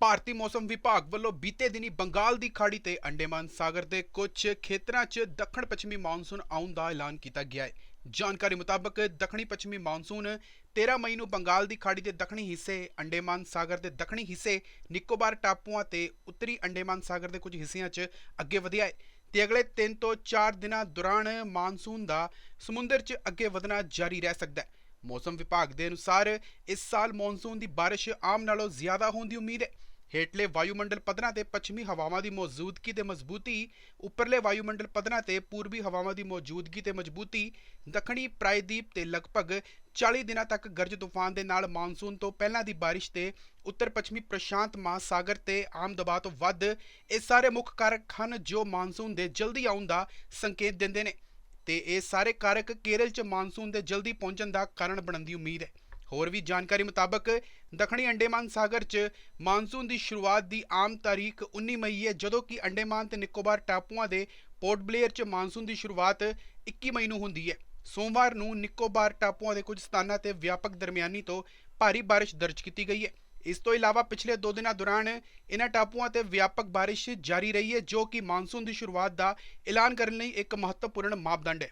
ਭਾਰਤੀ ਮੌਸਮ ਵਿਭਾਗ ਵੱਲੋਂ ਬੀਤੇ ਦਿਨੀ ਬੰਗਾਲ ਦੀ ਖਾੜੀ ਤੇ ਅੰਡੇਮਾਨ ਸਾਗਰ ਦੇ ਕੁਝ ਖੇਤਰਾਂ 'ਚ ਦੱਖਣ ਪੱਛਮੀ ਮੌਨਸੂਨ ਆਉਣ ਦਾ ਐਲਾਨ ਕੀਤਾ ਗਿਆ ਹੈ। ਜਾਣਕਾਰੀ ਮੁਤਾਬਕ ਦੱਖਣੀ ਪੱਛਮੀ ਮੌਨਸੂਨ 13 ਮਈ ਨੂੰ ਬੰਗਾਲ ਦੀ ਖਾੜੀ ਦੇ ਦੱਖਣੀ ਹਿੱਸੇ, ਅੰਡੇਮਾਨ ਸਾਗਰ ਦੇ ਦੱਖਣੀ ਹਿੱਸੇ, ਨਿਕੋਬਾਰ ਟਾਪੂਆਂ ਤੇ ਉੱਤਰੀ ਅੰਡੇਮਾਨ ਸਾਗਰ ਦੇ ਕੁਝ ਹਿੱਸਿਆਂ 'ਚ ਅੱਗੇ ਵਧਿਆ ਹੈ ਤੇ ਅਗਲੇ 3 ਤੋਂ 4 ਦਿਨਾਂ ਦੌਰਾਨ ਮਾਨਸੂਨ ਦਾ ਸਮੁੰਦਰ 'ਚ ਅੱਗੇ ਵਧਣਾ ਜਾਰੀ ਰਹਿ ਸਕਦਾ ਹੈ। ਮੌਸਮ ਵਿਭਾਗ ਦੇ ਅਨੁਸਾਰ ਇਸ ਸਾਲ ਮੌਨਸੂਨ ਦੀ ਬਾਰਿਸ਼ ਆਮ ਨਾਲੋਂ ਜ਼ਿਆਦਾ ਹੋਣ ਦੀ ਉਮੀਦ ਹੈ। ਹੇਠਲੇ ਵਾਯੂਮੰਡਲ ਪੱਧਰਾਂ ਤੇ ਪੱਛਮੀ ਹਵਾਵਾਂ ਦੀ ਮੌਜੂਦਗੀ ਤੇ ਮਜ਼ਬੂਤੀ, ਉੱਪਰਲੇ ਵਾਯੂਮੰਡਲ ਪੱਧਰਾਂ ਤੇ ਪੂਰਬੀ ਹਵਾਵਾਂ ਦੀ ਮੌਜੂਦਗੀ ਤੇ ਮਜ਼ਬੂਤੀ, ਦੱਖਣੀ ਪ੍ਰਾਇਦੀਪ ਤੇ ਲਗਭਗ 40 ਦਿਨਾਂ ਤੱਕ ਗਰਜ ਤੂਫਾਨ ਦੇ ਨਾਲ ਮੌਨਸੂਨ ਤੋਂ ਪਹਿਲਾਂ ਦੀ ਬਾਰਿਸ਼ ਤੇ ਉੱਤਰ ਪੱਛਮੀ ਪ੍ਰਸ਼ਾਂਤ ਮਹਾਸਾਗਰ ਤੇ ਆਮ ਦਬਾਅ ਤੋਂ ਵੱਧ ਇਹ ਸਾਰੇ ਮੁੱਖ ਕਾਰਕ ਹਨ ਜੋ ਮਾਨਸੂਨ ਦੇ ਜਲਦੀ ਆਉਣ ਦਾ ਸੰਕੇਤ ਦਿੰਦੇ ਨੇ ਤੇ ਇਹ ਸਾਰੇ ਕਾਰਕ ਕੇਰਲ 'ਚ ਮਾਨਸੂਨ ਦੇ ਜਲਦੀ ਪਹੁੰਚਣ ਦਾ ਕਾਰਨ ਬਣਨ ਦੀ ਉਮੀਦ ਹੈ। ਹੋਰ ਵੀ ਜਾਣਕਾਰੀ ਮੁਤਾਬਕ, ਦੱਖਣੀ ਅੰਡੇਮਾਨ ਸਾਗਰ 'ਚ ਮਾਨਸੂਨ ਦੀ ਸ਼ੁਰੂਆਤ ਦੀ ਆਮ ਤਾਰੀਖ 19 ਮਈ ਹੈ, ਜਦੋਂ ਕਿ ਅੰਡੇਮਾਨ ਤੇ ਨਿਕੋਬਾਰ ਟਾਪੂਆਂ ਦੇ ਪੋਰਟ ਬਲੇਅਰ 'ਚ ਮਾਨਸੂਨ ਦੀ ਸ਼ੁਰੂਆਤ 21 ਮਈ ਨੂੰ ਹੁੰਦੀ ਹੈ। ਸੋਮਵਾਰ ਨੂੰ ਨਿਕੋਬਾਰ ਟਾਪੂਆਂ ਦੇ ਕੁਝ ਸਥਾਨਾਂ ਤੇ ਵਿਆਪਕ ਦਰਮਿਆਨੀ ਤੋਂ ਭਾਰੀ ਬਾਰਿਸ਼ ਦਰਜ ਕੀਤੀ ਗਈ ਹੈ। ਇਸ ਤੋਂ ਇਲਾਵਾ ਪਿਛਲੇ 2 ਦਿਨਾਂ ਦੌਰਾਨ ਇਹਨਾਂ ਟਾਪੂਆਂ ਤੇ ਵਿਆਪਕ ਬਾਰਿਸ਼ ਜਾਰੀ ਰਹੀ ਹੈ, ਜੋ ਕਿ ਮਾਨਸੂਨ ਦੀ ਸ਼ੁਰੂਆਤ ਦਾ ਐਲਾਨ ਕਰਨ ਲਈ ਇੱਕ ਮਹੱਤਵਪੂਰਨ ਮਾਪਦੰਡ ਹੈ।